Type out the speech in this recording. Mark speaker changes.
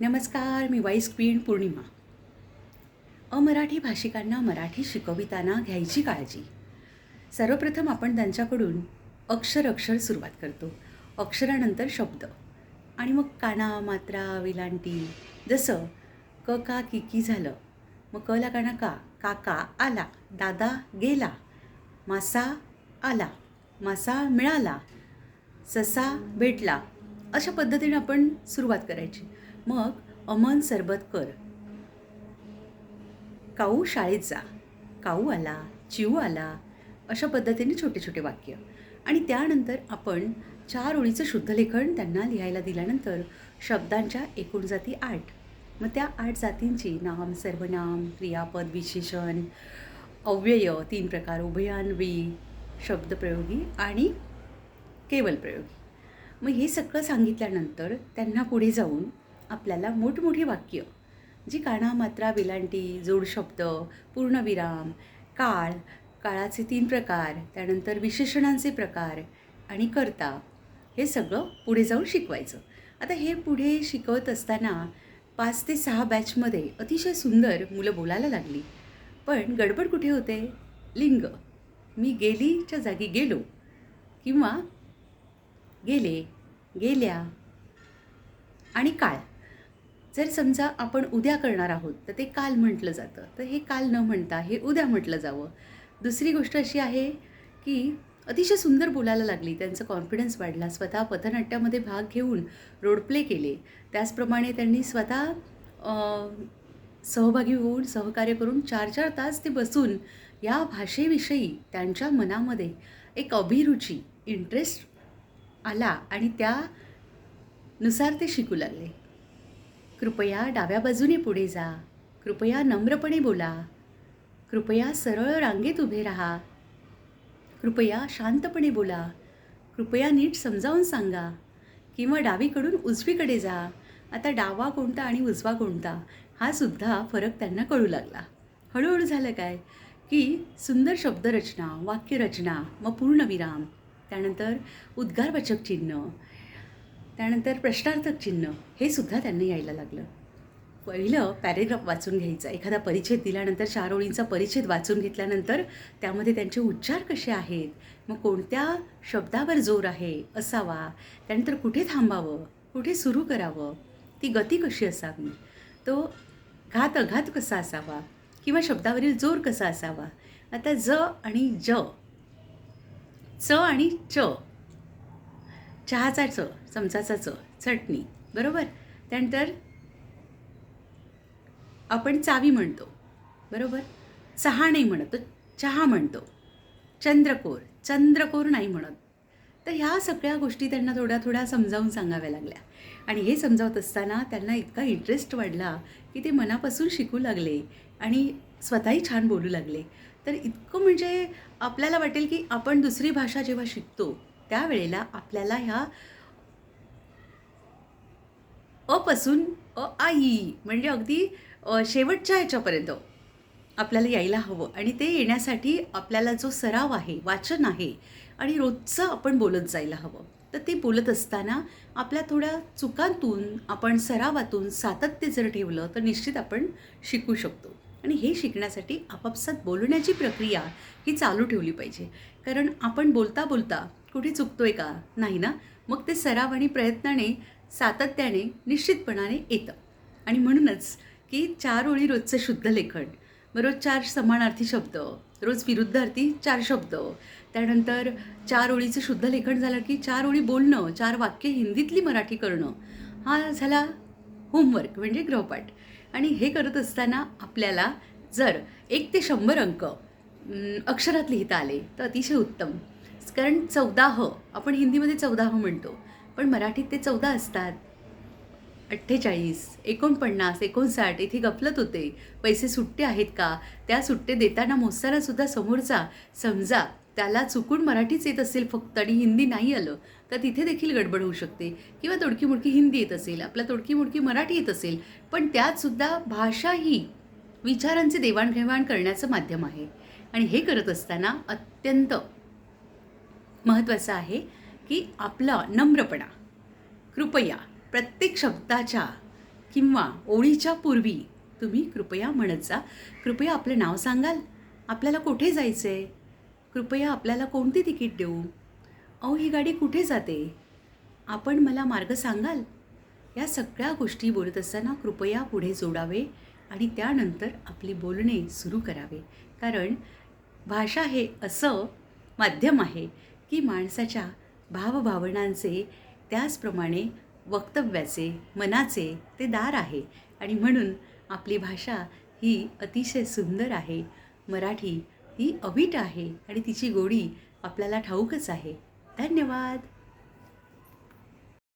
Speaker 1: नमस्कार मी vice queen पौर्णिमा. अमराठी भाषिकांना मराठी शिकविताना घ्यायची काळजी. सर्वप्रथम आपण त्यांच्याकडून अक्षर अक्षर सुरुवात करतो. अक्षरानंतर शब्द. आणि मग काना मात्रा विलांटी जसं क का की की झालं. मग कला काना का काका आला दादा गेला मासा आला मासा मिळाला ससा भेटला अशा पद्धतीने आपण सुरुवात करायची. मग अमन सरबत कर. काऊ शाळेत जा. काऊ आला चिऊ आला अशा पद्धतीने छोटे छोटे वाक्य. आणि त्यानंतर आपण चार ओळीचं शुद्धलेखन त्यांना लिहायला दिल्यानंतर शब्दांच्या एकूण जाती आठ. मग त्या आठ जातींची नाम सर्वनाम क्रियापद विशेषण अव्यय तीन प्रकार उभयान्वी शब्दप्रयोगी आणि केवल प्रयोगी. मग हे सगळं सांगितल्यानंतर त्यांना पुढे जाऊन आपल्याला मोठमोठी वाक्य. जी काना मात्रा विलांटी जोडशब्द पूर्णविराम काळ काळाचे तीन प्रकार त्यानंतर विशेषणांचे प्रकार आणि करता हे सगळं पुढे जाऊन शिकवायचं. आता हे पुढे शिकवत असताना पाच ते सहा बॅचमध्ये अतिशय सुंदर मुलं बोलायला लागली. पण गडबड कुठे होते? लिंग. मी गेलीच्या जागी गेलो किंवा गेले गेल्या आणि काळ. जर समजा आपण उद्या करणार आहोत तर ते काल म्हटलं जातं. तर हे काल न म्हणता हे उद्या म्हटलं जावं. दुसरी गोष्ट अशी आहे की अतिशय सुंदर बोलायला लागली. त्यांचं कॉन्फिडन्स वाढला. स्वतः पथनाट्यामध्ये भाग घेऊन रोड प्ले केले. त्याचप्रमाणे त्यांनी स्वतः सहभागी होऊन सहकार्य करून चार चार तास ते बसून या भाषेविषयी त्यांच्या मनामध्ये एक अभिरुची इंटरेस्ट आला आणि त्यानुसार ते शिकू लागले. कृपया डाव्या बाजूने पुढे जा. कृपया नम्रपणे बोला. कृपया सरळ रांगेत उभे राहा. कृपया शांतपणे बोला. कृपया नीट समजावून सांगा. किंवा डावीकडून उजवीकडे जा. आता डावा कोणता आणि उजवा कोणता हा सुद्धा फरक त्यांना कळू लागला. हळूहळू झालं काय? की सुंदर शब्दरचना वाक्यरचना मग पूर्णविराम त्यानंतर उद्गारवाचक चिन्ह त्यानंतर प्रश्नार्थक चिन्ह हे सुद्धा त्यांना यायला लागलं. पहिलं पॅरेग्राफ वाचून घ्यायचा. एखादा परिच्छेद दिल्यानंतर चार ओळींचा परिच्छेद वाचून घेतल्यानंतर त्यामध्ये त्यांचे उच्चार कसे आहेत? मग कोणत्या शब्दावर जोर आहे? असावा. त्यानंतर कुठे थांबावं? कुठे सुरू करावं? ती गती कशी असावी? तो घात अघात कसा असावा? किंवा शब्दावरील जोर कसा असावा? आता ज आणि ज. च आणि च. चहाचा च चमचाचा च चटणी बरोबर? त्यानंतर आपण चावी म्हणतो बरोबर? चहा नाही म्हणत चहा म्हणतो. चंद्रकोर चंद्रकोर नाही म्हणत. तर ह्या सगळ्या गोष्टी त्यांना थोड्या थोड्या समजावून सांगाव्या लागल्या. आणि हे समजावत असताना त्यांना इतका इंटरेस्ट वाढला की ते मनापासून शिकू लागले आणि स्वतःही छान बोलू लागले. तर इतकं म्हणजे आपल्याला वाटेल की आपण दुसरी भाषा जेव्हा शिकतो त्यावेळेला आपल्याला ह्या अपासून अ आई म्हणजे अगदी शेवटच्या ह्याच्यापर्यंत आपल्याला यायला हवं. आणि ते येण्यासाठी आपल्याला जो सराव आहे वाचन आहे आणि रोजचं आपण बोलत जायला हवं. तर ते बोलत असताना आपल्या थोड्या चुकांतून आपण सरावातून सातत्य जर ठेवलं तर निश्चित आपण शिकू शकतो. आणि हे शिकण्यासाठी आपापसात बोलण्याची प्रक्रिया ही चालू ठेवली पाहिजे. कारण आपण बोलता बोलता कुठे चुकतो आहे का? नाही ना? मग ते सराव आणि प्रयत्नाने सातत्याने निश्चितपणाने येतं. आणि म्हणूनच की चार ओळी रोजचं शुद्ध लेखन मग रोज चार समानार्थी शब्द रोज विरुद्धार्थी चार शब्द त्यानंतर चार ओळीचं शुद्ध लेखन झालं की चार ओळी बोलणं चार वाक्य हिंदीतली मराठी करणं हा झाला होमवर्क म्हणजे गृहपाठ. आणि हे करत असताना आपल्याला जर एक ते शंभर अंक अक्षरात लिहिता आले तर अतिशय उत्तम. कारण चौदाह आपण हिंदीमध्ये चौदाह म्हणतो पण मराठीत ते चौदा असतात. अठ्ठेचाळीस एकोणपन्नास एकोणसाठ इथे गफलत होते. पैसे सुट्टे आहेत का? त्या सुट्टे देताना मोजतानासुद्धा समोरचा समजा त्याला चुकून मराठीच येत असेल फक्त आणि हिंदी नाही आलं तर तिथे देखील गडबड होऊ शकते. किंवा तोडकी मुडकी हिंदी येत असेल आपला तोडकी मुडकी मराठी येत असेल पण त्यातसुद्धा भाषा ही विचारांचे देवाणघेवाण करण्याचं माध्यम आहे. आणि हे करत असताना अत्यंत महत्त्वाचं आहे की आपला नम्रपणा कृपया प्रत्येक शब्दाच्या किंवा ओळीच्या पूर्वी तुम्ही कृपया म्हणत जा. कृपया आपलं नाव सांगाल. आपल्याला कुठे जायचं आहे कृपया आपल्याला कोणती तिकीट देऊ? अहो ही गाडी कुठे जाते? आपण मला मार्ग सांगाल? या सगळ्या गोष्टी बोलत असताना कृपया पुढे जोडावे आणि त्यानंतर आपले बोलणे सुरू करावे. कारण भाषा हे असं माध्यम आहे की माणसाच्या भावभावनांचे त्याचप्रमाणे वक्तव्याचे मनाचे ते दार आहे. आणि म्हणून आपली भाषा ही अतिशय सुंदर आहे. मराठी ही अवीट आहे आणि तिची गोडी आपल्याला ठाऊकच आहे. धन्यवाद.